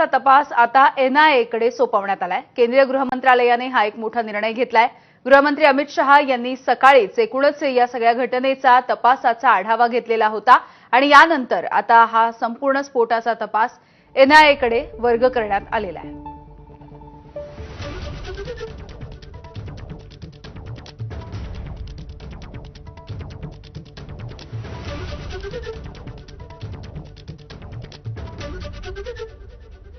प्रकरणाचा तपास आता एनआयएकडे सोपवण्यात आलाय. केंद्रीय गृह मंत्रालयाने हा एक मोठा निर्णय घेतलाय. गृहमंत्री अमित शहा यांनी सकाळीच एकूणच या सगळ्या घटनेचा तपासाचा आढावा घेतलेला होता आणि यानंतर आता हा संपूर्ण स्फोटाचा तपास एनआयएकडे वर्ग करण्यात आलेला आहे.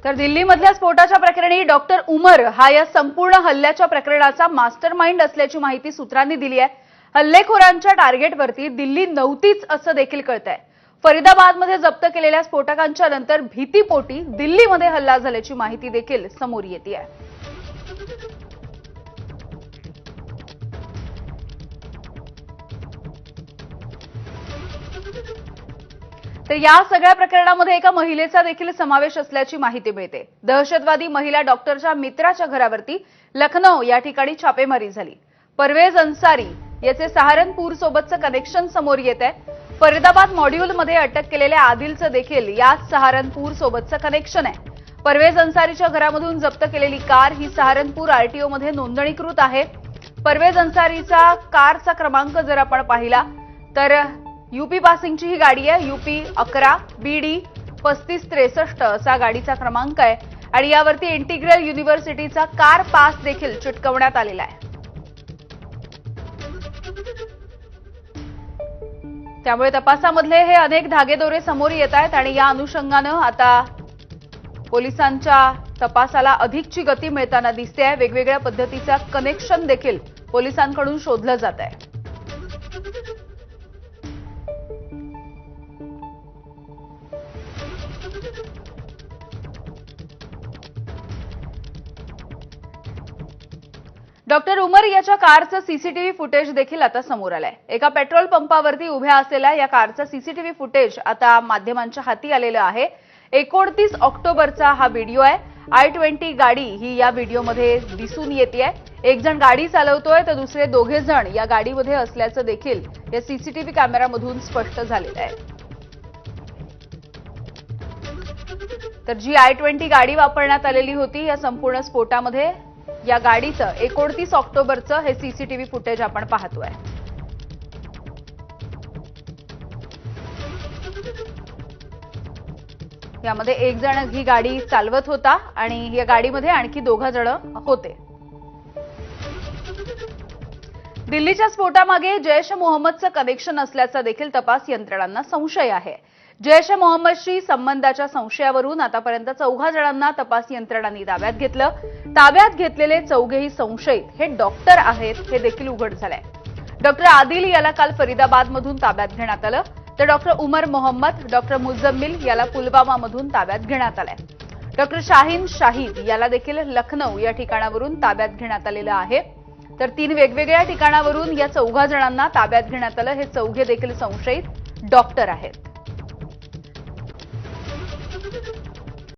तर दिल्लीमधल्या स्फोटाच्या प्रकरणी डॉक्टर उमर हा या संपूर्ण हल्ल्याच्या प्रकरणाचा मास्टर माइंड असल्याची माहिती सूत्रांनी दिली आहे. हल्लेखोरांच्या टार्गेटवरती दिल्ली नव्हतीच असं देखील कळत आहे फरीदाबादमध्ये जप्त केलेल्या स्फोटकांच्या नंतर भीतीपोटी दिल्लीमध्ये हल्ला झाल्याची माहिती देखील समोर येते तर या सगळ्या प्रकरणामध्ये एका महिलेचा देखील समावेश असल्याची माहिती मिळते. दहशतवादी महिला डॉक्टरच्या मित्राच्या घरावरती लखनौ या ठिकाणी छापेमारी झाली. परवेज अन्सारी याचे सहारनपूर सोबतचं कनेक्शन समोर येत आहे. फरीदाबाद मॉड्यूलमध्ये अटक केलेल्या आदिलचं देखील याच सहारनपूर सोबतचं कनेक्शन आहे. परवेज अन्सारीच्या घरामधून जप्त केलेली कार ही सहारनपूर आरटीओमध्ये नोंदणीकृत आहे. परवेज अन्सारीचा कारचा क्रमांक जर आपण पाहिला तर यूपी पासिंगची ही गाडी आहे. यूपी अकरा बीडी पस्तीस त्रेसष्ट असा गाडीचा क्रमांक आहे. आणि यावरती इंटिग्रल युनिव्हर्सिटीचा कार पास देखील चिटकवण्यात आलेला आहे. त्यामुळे तपासामधले हे अनेक धागेदोरे समोर येत आहेत आणि या अनुषंगानं आता पोलिसांच्या तपासाला अधिकची गती मिळताना दिसते आहे. वेगवेगळ्या पद्धतीचा कनेक्शन देखील पोलिसांकडून शोधलं जात आहे. डॉक्टर उमर याच्या कारचं सीसीटीव्ही फुटेज देखील आता समोर आलंय. एका पेट्रोल पंपावरती उभ्या असलेल्या या कारचं सीसीटीव्ही फुटेज आता माध्यमांच्या हाती आलेलं आहे. एकोणतीस ऑक्टोबरचा हा व्हिडिओ आहे. आय ट्वेंटी गाडी ही या व्हिडिओमध्ये दिसून येते एक जण गाडी चालवतोय तर दुसरे दोघे जण या गाडीमध्ये असल्याचं देखील या सीसीटीव्ही कॅमेऱ्यामधून स्पष्ट झालेलं आहे. तर जी आय ट्वेंटी गाडी वापरण्यात आलेली होती या संपूर्ण स्फोटामध्ये या गाडीचं एकोणतीस ऑक्टोबरचं हे सीसीटीव्ही फुटेज आपण पाहतोय. यामध्ये एक जण ही गाडी चालवत होता आणि या गाडीमध्ये आणखी दोघा जण होते. दिल्लीच्या स्फोटामागे जैश मोहम्मदचं कनेक्शन असल्याचा देखील तपास यंत्रणांना संशय आहे. जैश मोहम्मदशी संबंधाच्या संशयावरून आतापर्यंत चौघा जणांना तपास यंत्रणांनी ताब्यात घेतलं. ताब्यात घेतलेले चौघेही संशयित. हे डॉक्टर आहेत हे देखील उघड झालंय. डॉक्टर आदिल याला काल फरीदाबादमधून ताब्यात घेण्यात आलं. तर डॉक्टर उमर मोहम्मद डॉक्टर मुझम्मिल याला पुलवामामधून ताब्यात घेण्यात आलंय. डॉक्टर शाहीन शाहीद याला देखील लखनौ या ठिकाणावरून ताब्यात घेण्यात आलेलं आहे. तर तीन वेगवेगळ्या ठिकाणावरून या चौघा जणांना ताब्यात घेण्यात आलं. हे चौघे देखील संशयित डॉक्टर आहेत.